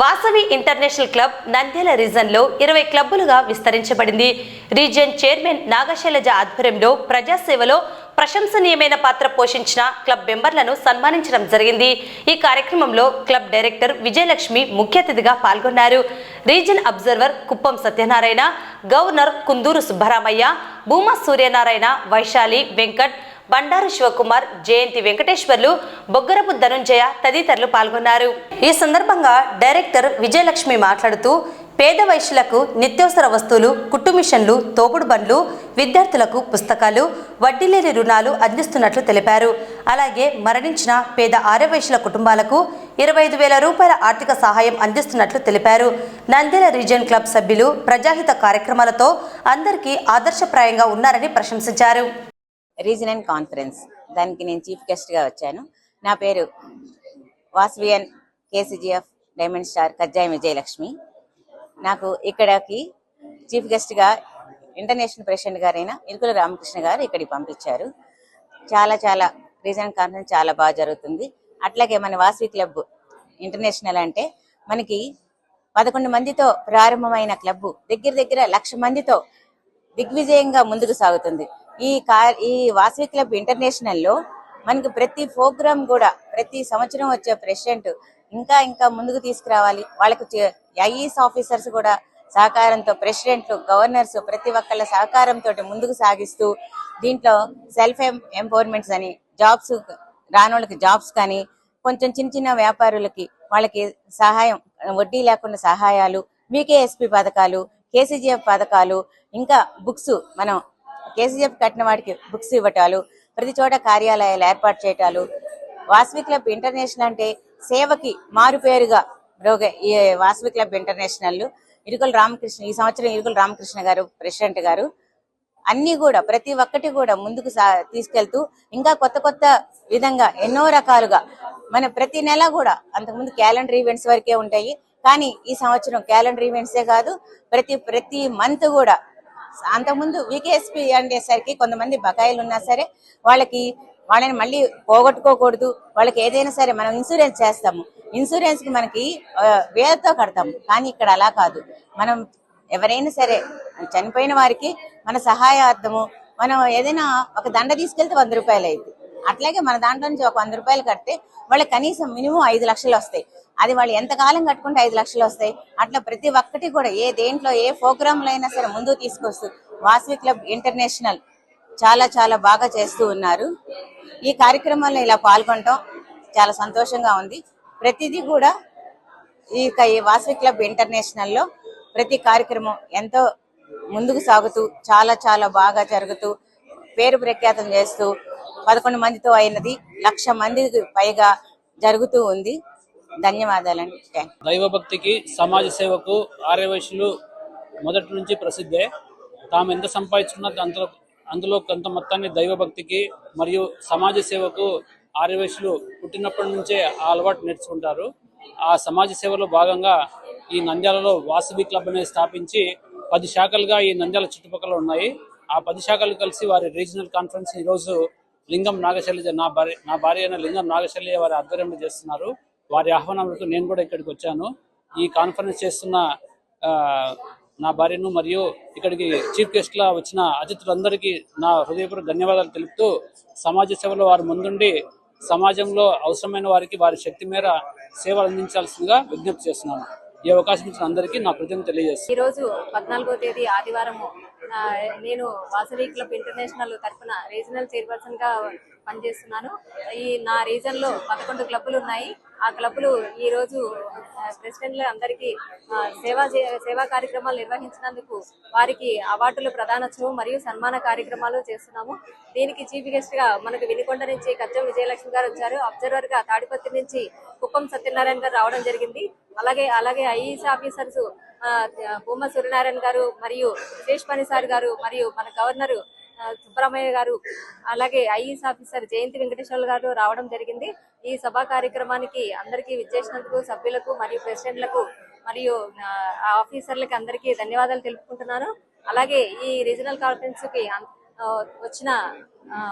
Vasavi international club Nandyal రీజన్లో ఇరవై క్లబ్బులుగా విస్తరించబడింది. రీజియన్ చైర్మన్ నాగశైలజ ఆధ్వర్యంలో ప్రజాసేవలో ప్రశంసనీయమైన పాత్ర పోషించిన క్లబ్ మెంబర్లను సన్మానించడం జరిగింది. ఈ కార్యక్రమంలో క్లబ్ డైరెక్టర్ విజయలక్ష్మి ముఖ్య అతిథిగా పాల్గొన్నారు. Region observer Kuppam Satyanarayana governor Kunduru Subbaramaiah Bhuma Suryanarayana Vaishali Venkat Bandaru Sivakumar Jayanthi Venkateswarlu Boggarapu Dhananjaya తదితరులు పాల్గొన్నారు. ఈ సందర్భంగా డైరెక్టర్ విజయలక్ష్మి మాట్లాడుతూ పేద వైశ్యులకు నిత్యవసర వస్తువులు కుట్టు మిషన్లు తోపుడు బండ్లు విద్యార్థులకు పుస్తకాలు వడ్డీ లేని రుణాలు అందిస్తున్నట్లు తెలిపారు. అలాగే మరణించిన పేద ఆర్యవైశ్యుల కుటుంబాలకు ఇరవై ఐదు వేల రూపాయల ఆర్థిక సహాయం అందిస్తున్నట్లు తెలిపారు. నంద్యాల రీజియన్ క్లబ్ సభ్యులు ప్రజాహిత కార్యక్రమాలతో అందరికీ ఆదర్శప్రాయంగా ఉన్నారని ప్రశంసించారు. రీజనల్ కాన్ఫరెన్స్ దానికి నేను చీఫ్ గెస్ట్గా వచ్చాను. నా పేరు వాస్వియన్ KCGF diamond star Kajjayi Vijayalakshmi. నాకు ఇక్కడికి చీఫ్ గెస్ట్గా ఇంటర్నేషనల్ ప్రెసిడెంట్ గారైన ఇరుకుల రామకృష్ణ గారు ఇక్కడికి పంపించారు. చాలా చాలా రీజనల్ కాన్ఫరెన్స్ చాలా బాగా జరుగుతుంది. అట్లాగే మన వాసవి క్లబ్ ఇంటర్నేషనల్ అంటే మనకి పదకొండు మందితో ప్రారంభమైన క్లబ్ దగ్గర దగ్గర లక్ష మందితో దిగ్విజయంగా ముందుకు సాగుతుంది. ఈ కార్ ఈ వాసవి క్లబ్ ఇంటర్నేషనల్లో మనకి ప్రతి ప్రోగ్రామ్ కూడా ప్రతి సంవత్సరం వచ్చే ప్రెసిడెంట్ ఇంకా ఇంకా ముందుకు తీసుకురావాలి. వాళ్ళకి ఐఈఎస్ ఆఫీసర్స్ కూడా సహకారంతో ప్రెసిడెంట్లు గవర్నర్స్ ప్రతి ఒక్కళ్ళ సహకారంతో ముందుకు సాగిస్తూ దీంట్లో సెల్ఫ్ ఎంపవర్మెంట్స్ అని జాబ్స్ రానోళ్ళకి జాబ్స్ కానీ కొంచెం చిన్న చిన్న వ్యాపారులకి వాళ్ళకి సహాయం వడ్డీ లేకుండా సహాయాలు వికేఎస్పి పథకాలు కేసీజీఎఫ్ పథకాలు ఇంకా బుక్స్ మనం కేసీఎఫ్ కట్టిన వాడికి బుక్స్ ఇవ్వటాలు ప్రతి చోట కార్యాలయాలు ఏర్పాటు చేయటాలు. వాసవి క్లబ్ ఇంటర్నేషనల్ అంటే సేవకి మారుపేరుగా ఈ వాసవి క్లబ్ ఇంటర్నేషనల్ ఇరుకుల రామకృష్ణ ఈ సంవత్సరం ఇరుకుల రామకృష్ణ గారు ప్రెసిడెంట్ గారు. అన్ని కూడా ప్రతి ఒక్కటి కూడా ముందుకు సా- తీసుకెళ్తూ ఇంకా కొత్త కొత్త విధంగా ఎన్నో రకాలుగా మన ప్రతి నెల కూడా అంతకుముందు క్యాలెండర్ ఈవెంట్స్ వరకే ఉంటాయి. కానీ ఈ సంవత్సరం క్యాలెండర్ ఈవెంట్సే కాదు ప్రతి ప్రతి మంత్ కూడా అంతకుముందు వికేఎస్పి అండేసరికి కొంతమంది బకాయిలు ఉన్నా సరే వాళ్ళకి వాళ్ళని మళ్ళీ పోగొట్టుకోకూడదు. వాళ్ళకి ఏదైనా సరే మనం ఇన్సూరెన్స్ చేస్తాము. ఇన్సూరెన్స్కి మనకి ఆ, వేలతో కడతాము. కానీ ఇక్కడ అలా కాదు. మనం ఎవరైనా సరే చనిపోయిన వారికి మన సహాయార్థము మనం ఏదైనా ఒక దండ తీసుకెళ్తే వంద రూపాయలు అయింది అట్లాగే మన దాంట్లో నుంచి ఒక వంద రూపాయలు కడితే వాళ్ళకి కనీసం మినిమం ఐదు లక్షలు వస్తాయి. అది వాళ్ళు ఎంత కాలం కట్టుకుంటే ఐదు లక్షలు వస్తాయి. అట్లా ప్రతి ఒక్కటి కూడా ఏ దేంట్లో ఏ ప్రోగ్రాంలో అయినా సరే ముందు తీసుకొస్తూ వాసవి క్లబ్ ఇంటర్నేషనల్ చాలా చాలా బాగా చేస్తూ ఉన్నారు. ఈ కార్యక్రమంలో ఇలా పాల్గొనటం చాలా సంతోషంగా ఉంది. ప్రతిదీ కూడా ఈ వాసవి క్లబ్ ఇంటర్నేషనల్లో ప్రతి కార్యక్రమం ఎంతో ముందుకు సాగుతూ చాలా చాలా బాగా జరుగుతూ పేరు ప్రఖ్యాతం చేస్తూ పదకొండు మందితో అయినది లక్ష మందికి పైగా జరుగుతూ ఉంది. ధన్యవాదాలండి. దైవభక్తికి సమాజ సేవకు ఆర్యవైశ్యులు మొదటి నుంచి ప్రసిద్ధే. తాము ఎంత సంపాదించుకున్నా అందులో అందులో కొంత మొత్తాన్ని దైవభక్తికి మరియు సమాజ సేవకు ఆర్యవైశ్యులు పుట్టినప్పటి నుంచే ఆ అలవాటు నేర్చుకుంటారు. ఆ సమాజ సేవలో భాగంగా ఈ నంద్యాలలో వాసవి క్లబ్ అనేది స్థాపించి పది శాఖలుగా ఈ నంద్యాల చుట్టుపక్కల ఉన్నాయి. ఆ పది శాఖలు కలిసి వారి రీజనల్ కాన్ఫరెన్స్ ఈరోజు లింగం నాగశైలజ నా భార్య నా భార్య అయిన లింగం నాగశైలజ వారి ఆధ్వర్యంలో చేస్తున్నారు. వారి ఆహ్వానం మేరకు నేను కూడా ఇక్కడికి వచ్చాను. ఈ కాన్ఫరెన్స్ చేస్తున్న ఆ, నా భార్యను మరియు ఇక్కడికి చీఫ్ గెస్ట్ లా వచ్చిన అతిథులందరికీ నా హృదయపూర్వక ధన్యవాదాలు తెలుపుతూ సమాజ సేవలో వారు ముందుండి సమాజంలో అవసరమైన వారికి వారి శక్తి మేర సేవలు అందించాల్సిందిగా విజ్ఞప్తి చేస్తున్నాను. ఈ అవకాశం ఇచ్చిన అందరికీ నా కృతజ్ఞతలు తెలియజేస్తాను. ఈ రోజు పద్నాలుగో తేదీ ఆదివారం నేను వాసవి క్లబ్ ఇంటర్నేషనల్ తరఫున రీజనల్ చైర్పర్సన్గా పనిచేస్తున్నాను. ఈ నా రీజన్లో పదకొండు క్లబ్లు ఉన్నాయి. ఆ క్లబ్లు ఈ రోజు ప్రెసిడెంట్లు అందరికీ సేవా సేవా కార్యక్రమాలు నిర్వహించినందుకు వారికి అవార్డులు ప్రధానోత్సవం మరియు సన్మాన కార్యక్రమాలు చేస్తున్నాము. దీనికి చీఫ్ గెస్ట్గా మనకు వినికొండ నుంచి కజ్జం విజయలక్ష్మి గారు వచ్చారు. అబ్జర్వర్గా తాడిపత్రి నుంచి కుప్పం సత్యనారాయణ గారు రావడం జరిగింది. అలాగే అలాగే ఐఈఎస్ ఆఫీసర్స్ భూమ సూర్యనారాయణ గారు మరియు సురేష్ పనిసారి గారు మరియు మన గవర్నర్ సుబ్రహ్మయ్య గారు అలాగే ఐఎస్ ఆఫీసర్ జయంతి వెంకటేశ్వర్లు గారు రావడం జరిగింది. ఈ సభా కార్యక్రమానికి అందరికీ విచ్చేసినందుకు సభ్యులకు మరియు ప్రెసిడెంట్లకు మరియు ఆఫీసర్లకి అందరికీ ధన్యవాదాలు తెలుపుకుంటున్నాను. అలాగే ఈ రీజనల్ కాన్ఫరెన్స్కి వచ్చిన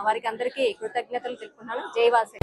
వారికి అందరికీ కృతజ్ఞతలు తెలుపుకున్నాను జైవాసే